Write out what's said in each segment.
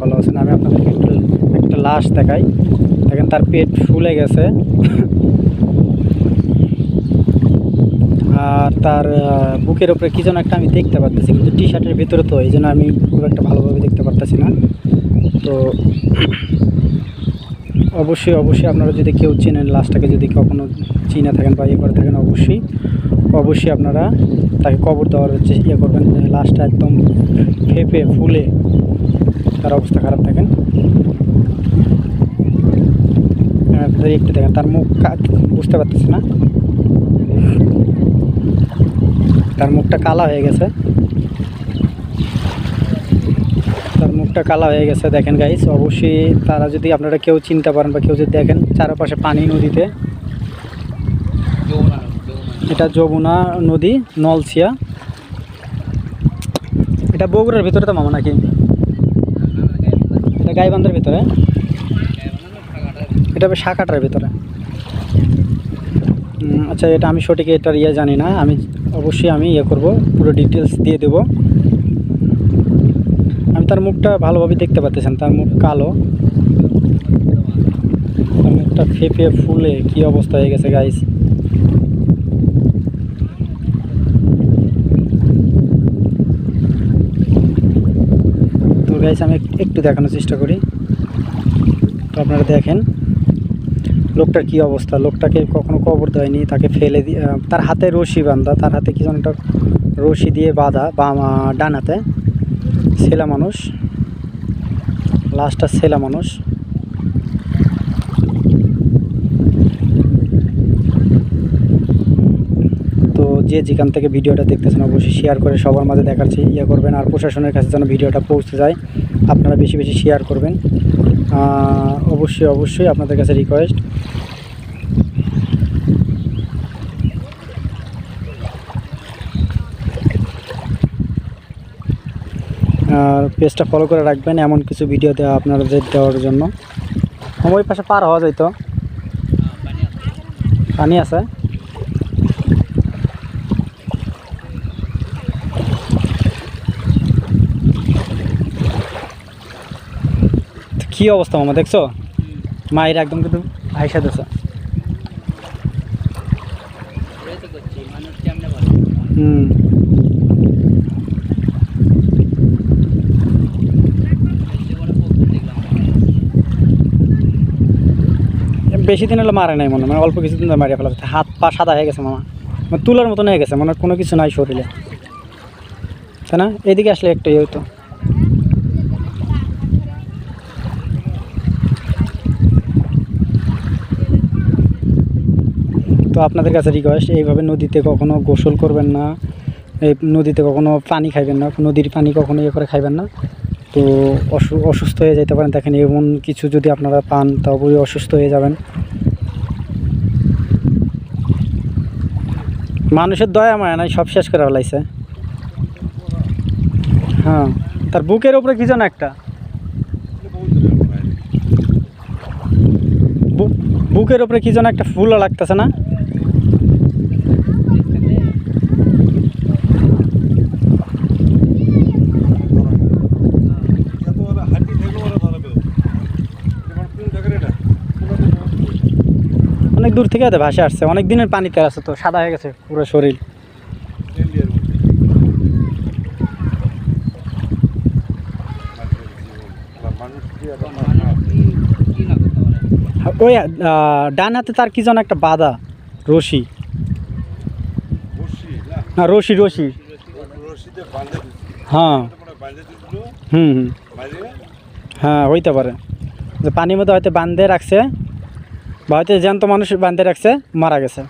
ভালো আছেন। আমি আপনাদেরকে একটু, একটা লাশ দেখাই। দেখেন, তার পেট ফুলে গেছে। আর তার বুকের উপরে কি যেন একটা আমি দেখতে পারতেছি, কিন্তু টি শার্টের ভিতরে তো, এই জন্য আমি খুব একটা ভালোভাবে দেখতে পারতেছি না। তো অবশ্যই অবশ্যই আপনারা যদি কেউ চেনেন, লাশটাকে যদি কখনো চিনে থাকেন বা ইয়ে করে থাকেন, অবশ্যই অবশ্যই আপনারা তাকে কবর দেওয়ার হচ্ছে ইয়ে করবেন। লাশটা একদম ফেপে, ফুলে তার অবস্থা খারাপ থাকেন আপনাদের একটু দেখেন, তার মুখ বুঝতে পারতেছি না। তার মুখটা কালা হয়ে গেছে। তার মুখটা কালা হয়ে গেছে, দেখেন গাইস অবশ্যই তারা যদি আপনারা কেউ চিনতে পারেন বা কেউ যদি দেখেন, চারপাশে পানি নদীতে। এটা যমুনা নদী, নলছিয়া। এটা বগুড়ার ভিতরে তো মামা নাকি? গাইবান্ধার ভিতরে? এটা হবে শাখাটার ভিতরে। আচ্ছা এটা আমি সঠিক এটার ইয়ে জানি না। আমি অবশ্যই আমি ইয়ে করব, পুরো ডিটেলস দিয়ে দেব। আমি তার মুখটা ভালোভাবে দেখতে পাচ্ছেন তার মুখ কালো। তার মুখটা ফেপে ফুলে কি অবস্থা হয়ে গেছে গাইস তো গাইস আমি একটু দেখানোর চেষ্টা করি। তো আপনারা দেখেন, লোকটার কি অবস্থা? লোকটাকে কখনো কবর দেয়নি, তাকে ফেলে দিয়ে তার হাতে রশি বাঁধা, তার হাতে কিছু একটা রশি দিয়ে বাঁধা, বা ডানাতে ছেলা মানুষ লাস্টটা ছেলা মানুষ তো যে যেখান থেকে ভিডিওটা দেখতেছেন, অবশ্যই শেয়ার করে সবার মাঝে দেখার চেয়ে ইয়ে করবেন। আর প্রশাসনের কাছে যেন ভিডিওটা পৌঁছে যায়, আপনারা বেশি বেশি শেয়ার করবেন। অবশ্যই অবশ্যই আপনাদের কাছে রিকোয়েস্ট আর পেজটা ফলো করে রাখবেন, এমন কিছু ভিডিও দেওয়া আপনাদের দেওয়ার জন্য। ওই পাশে পার হওয়া যায় তো পানি আছে? কি অবস্থা, মামা, দেখছ? মায়ের একদম কিন্তু আইসা দিছে। হুম। বেশি দিন হলো মারে নাই মনে মানে অল্প কিছুদিন মারিয়া ফেলা হাত পা সাদা হয়ে গেছে, মামা। মানে তুলার মতন হয়ে গেছে মানে কোনো কিছু নাই শরীরে। তাই না? এদিকে আসলে একটু ইয়ে হতো তো আপনাদের কাছে রিকোয়েস্ট এইভাবে নদীতে কখনো গোসল করবেন না, এই নদীতে কখনো পানি খাইবেন না, নদীর পানি কখনো ইয়ে করে খাইবেন না, তো অসু- অসুস্থ হয়ে যেতে পারেন। দেখেন এমন কিছু যদি আপনারা পান তবেই অসুস্থ হয়ে যাবেন। মানুষের দয়া মায়া নাই, সব শেষ করে ফেলাইছে। হ্যাঁ তার বুকের উপরে কি যেন একটা। বুকের উপরে কি যেন একটা ফুল লাগতেছে না। দূর থেকে ভাসে আসছে। অনেক দিনের পানিতে আছে তো, সাদা হয়ে গেছে পুরো শরীর। ওই ডান হাতে তার কি যেন একটা বাধা, রশি। না, রশি রশি। হ্যাঁ। হুম হুম। হ্যাঁ হইতে পারে। যে পানির মধ্যে হয়তো বান্ধে রাখছে। বা হয়তো জ্যান্ত মানুষ বান্ধে রাখছে মারা গেছে।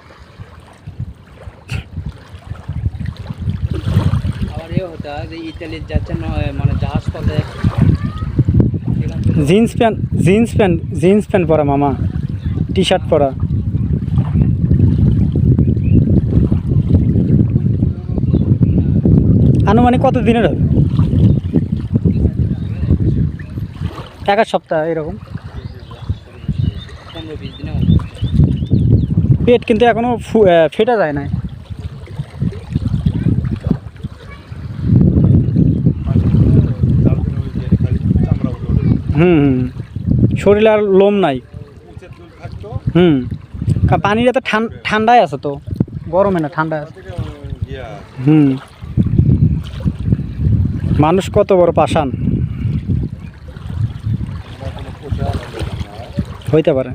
মানে জাহাজ পথে jeans pant jeans pant jeans pant পরা মামা। টি শার্ট পরা। আনুমানিক কত দিনের হবে? এক সপ্তাহ এরকম পনেরো বিশ দিনে পেট কিন্তু এখনও ফু- ফেটে যায় না তারপরে ওই যে খালি চামড়া উঠে হুম হুম। শরীরে আর লোম নাই। হুম। পানিটা তো ঠান- ঠান্ডায় আছে তো। গরমে না, ঠান্ডায় আছে। হুম। মানুষ কত বড় পাষাণ। আমার কোনো পোষা আলাদা না। হইতে পারে।